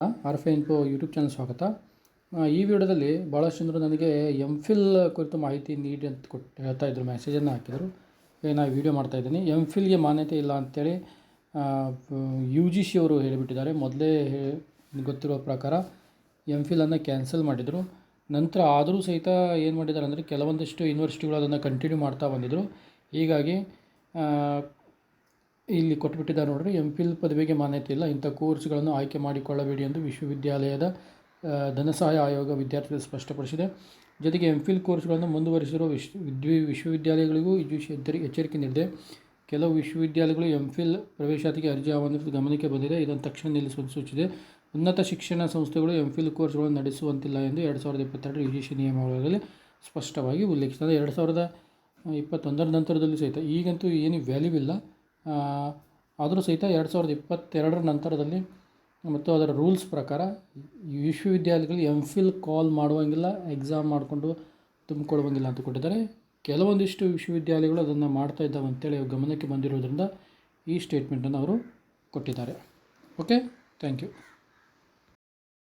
R F info YouTube channel ಸ್ವಾಗತ ಈ ವಿಡಿಯೋದಲ್ಲಿ ಭಾಳಷ್ಟು ಜನರು ನನಗೆ ಎಂ ಫಿಲ್ ಕುರಿತು ಮಾಹಿತಿ ನೀಡಿ ಅಂತ ಕೊಟ್ಟು ಹೇಳ್ತಾ ಇದ್ರು ಮೆಸೇಜನ್ನು ಹಾಕಿದರು. ನಾನು ವಿಡಿಯೋ ಮಾಡ್ತಾಯಿದ್ದೀನಿ ಎಂ ಫಿಲ್ಗೆ ಮಾನ್ಯತೆ ಇಲ್ಲ ಅಂಥೇಳಿ ಯು ಜಿ ಸಿ ಅವರು ಹೇಳಿಬಿಟ್ಟಿದ್ದಾರೆ. ಮೊದಲೇ ಗೊತ್ತಿರುವ ಗೊತ್ತಿರೋ ಪ್ರಕಾರ ಎಂ ಫಿಲನ್ನು ಕ್ಯಾನ್ಸಲ್ ಮಾಡಿದರು. ನಂತರ ಆದರೂ ಸಹಿತ ಏನು ಮಾಡಿದ್ದಾರೆ ಅಂದರೆ, ಕೆಲವೊಂದಿಷ್ಟು ಯೂನಿವರ್ಸಿಟಿಗಳು ಅದನ್ನು ಕಂಟಿನ್ಯೂ ಮಾಡ್ತಾ ಬಂದಿದ್ದರು ಹೀಗಾಗಿ ಇಲ್ಲಿ ಕೊಟ್ಬಿಟ್ಟಿದ್ದಾರೆ ನೋಡ್ರಿ ಎಂ ಫಿಲ್ ಪದವಿಗೆ ಮಾನ್ಯತೆ ಇಲ್ಲ. ಇಂಥ ಕೋರ್ಸ್ಗಳನ್ನು ಆಯ್ಕೆ ಮಾಡಿಕೊಳ್ಳಬೇಡಿ ಎಂದು ವಿಶ್ವವಿದ್ಯಾಲಯದ ಧನಸಹಾಯ ಆಯೋಗ ವಿದ್ಯಾರ್ಥಿಗಳು ಸ್ಪಷ್ಟಪಡಿಸಿದೆ. ಜೊತೆಗೆ ಎಂ ಫಿಲ್ ಕೋರ್ಸ್ಗಳನ್ನು ಮುಂದುವರಿಸಿರುವ ವಿಶ್ವ ವಿಶ್ವವಿದ್ಯಾಲಯಗಳಿಗೂ ಈ ಎಚ್ಚರಿ ಎಚ್ಚರಿಕೆ ನೀಡಿದೆ. ಕೆಲವು ವಿಶ್ವವಿದ್ಯಾಲಯಗಳು ಎಂ ಫಿಲ್ ಪ್ರವೇಶಾತಿಗೆ ಅರ್ಜಿ ಆಹ್ವಾನಿಸಿದ ಗಮನಕ್ಕೆ ಬಂದಿದೆ. ಇದನ್ನು ತಕ್ಷಣ ನಿಲ್ಲಿಸುವಂತೆ ಸೂಚಿಸಿದೆ. ಉನ್ನತ ಶಿಕ್ಷಣ ಸಂಸ್ಥೆಗಳು ಎಂ ಫಿಲ್ ಕೋರ್ಸ್ಗಳನ್ನು ನಡೆಸುವಂತಿಲ್ಲ ಎಂದು ಎರಡು ಸಾವಿರದ ಇಪ್ಪತ್ತೆರಡು ಯು ಜಿ ಸಿ ಸ್ಪಷ್ಟವಾಗಿ ಉಲ್ಲೇಖಿಸಿದೆ. ಎರಡು ಸಾವಿರದ ಇಪ್ಪತ್ತೊಂದರ ನಂತರದಲ್ಲಿ ಸಹಿತ ಈಗಂತೂ ಏನು ವ್ಯಾಲ್ಯೂ ಇಲ್ಲ. ಆದರೂ ಸಹಿತ ಎರಡು ಸಾವಿರದ ಇಪ್ಪತ್ತೆರಡರ ನಂತರದಲ್ಲಿ ಮತ್ತು ಅದರ ರೂಲ್ಸ್ ಪ್ರಕಾರ ವಿಶ್ವವಿದ್ಯಾಲಯಗಳು ಎಂ ಫಿಲ್ ಕಾಲ್ ಮಾಡುವಂಗಿಲ್ಲ, ಎಕ್ಸಾಮ್ ಮಾಡಿಕೊಂಡು ತುಂಬಿಕೊಳ್ಳುವಂಗಿಲ್ಲ ಅಂತ ಕೊಟ್ಟಿದ್ದಾರೆ. ಕೆಲವೊಂದಿಷ್ಟು ವಿಶ್ವವಿದ್ಯಾಲಯಗಳು ಅದನ್ನು ಮಾಡ್ತಾ ಇದ್ದಾವೆ ಅಂತೇಳಿ ಗಮನಕ್ಕೆ ಬಂದಿರೋದ್ರಿಂದ ಈ ಸ್ಟೇಟ್ಮೆಂಟನ್ನು ಅವರು ಕೊಟ್ಟಿದ್ದಾರೆ. Okay thank you